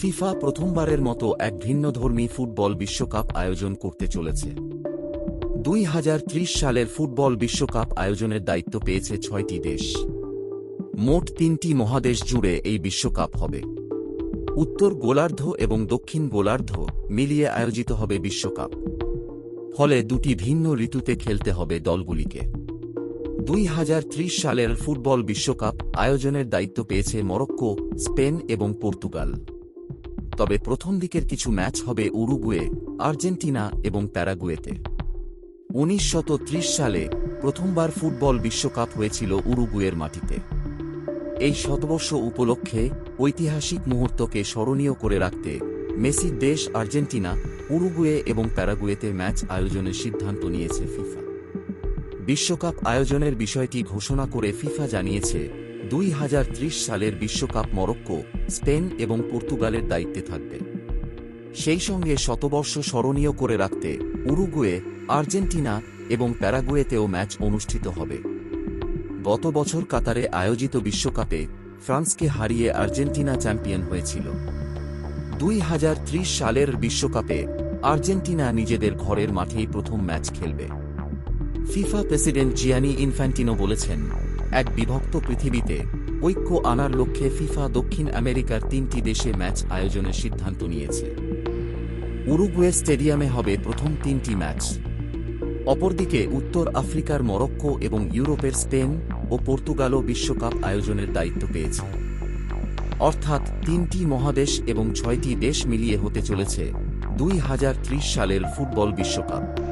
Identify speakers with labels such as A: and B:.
A: FIFA প্রথমবারের মতো এক ভিন্নধর্মী ফুটবল বিশ্বকাপ আয়োজন করতে চলেছে। দুই হাজার ত্রিশ সালের ফুটবল বিশ্বকাপ আয়োজনের দায়িত্ব পেয়েছে ছয়টি দেশ। মোট তিনটি মহাদেশ জুড়ে এই বিশ্বকাপ হবে। উত্তর গোলার্ধ এবং দক্ষিণ গোলার্ধ মিলিয়ে আয়োজিত হবে বিশ্বকাপ। ফলে দুটি ভিন্ন ঋতুতে খেলতে হবে দলগুলিকে। দুই হাজার ত্রিশ সালের ফুটবল বিশ্বকাপ আয়োজনের দায়িত্ব পেয়েছে মরক্কো, স্পেন এবং পর্তুগাল। তবে প্রথম দিকের কিছু ম্যাচ হবে উরুগুয়ে, আর্জেন্টিনা এবং প্যারাগুয়েতে। উনিশ সালে প্রথমবার ফুটবল বিশ্বকাপ হয়েছিল উরুগুয়ের মাটিতে। এই শতবর্ষ উপলক্ষে ঐতিহাসিক মুহূর্তকে স্মরণীয় করে রাখতে মেসির দেশ আর্জেন্টিনা, উরুগুয়ে এবং প্যারাগুয়েতে ম্যাচ আয়োজনের সিদ্ধান্ত নিয়েছে ফিফা। বিশ্বকাপ আয়োজনের বিষয়টি ঘোষণা করে ফিফা জানিয়েছে দুই হাজার ত্রিশ সালের বিশ্বকাপ মরক্কো, স্পেন এবং পর্তুগালের দায়িত্বে থাকবে। সেই সঙ্গে শতবর্ষ স্মরণীয় করে রাখতে উরুগুয়ে, আর্জেন্টিনা এবং প্যারাগুয়েতেও ম্যাচ অনুষ্ঠিত হবে। গত বছর কাতারে আয়োজিত বিশ্বকাপে ফ্রান্সকে হারিয়ে আর্জেন্টিনা চ্যাম্পিয়ন হয়েছিল। দুই হাজার ত্রিশ সালের বিশ্বকাপে আর্জেন্টিনা নিজেদের ঘরের মাঠেই প্রথম ম্যাচ খেলবে। ফিফা প্রেসিডেন্ট জিয়ানি ইনফ্যান্টিনো বলেছেন এক বিভক্ত পৃথিবীতে ঐক্য আনার লক্ষ্যে ফিফা দক্ষিণ আমেরিকার তিনটি দেশে ম্যাচ আয়োজনের সিদ্ধান্ত নিয়েছে। উরুগুয়ে স্টেডিয়ামে হবে প্রথম তিনটি ম্যাচ। অপরদিকে উত্তর আফ্রিকার মরক্কো এবং ইউরোপের স্পেন ও পর্তুগালও বিশ্বকাপ আয়োজনের দায়িত্ব পেয়েছে। অর্থাৎ তিনটি মহাদেশ এবং ছয়টি দেশ মিলিয়ে হতে চলেছে দুই হাজার ত্রিশ সালের ফুটবল বিশ্বকাপ।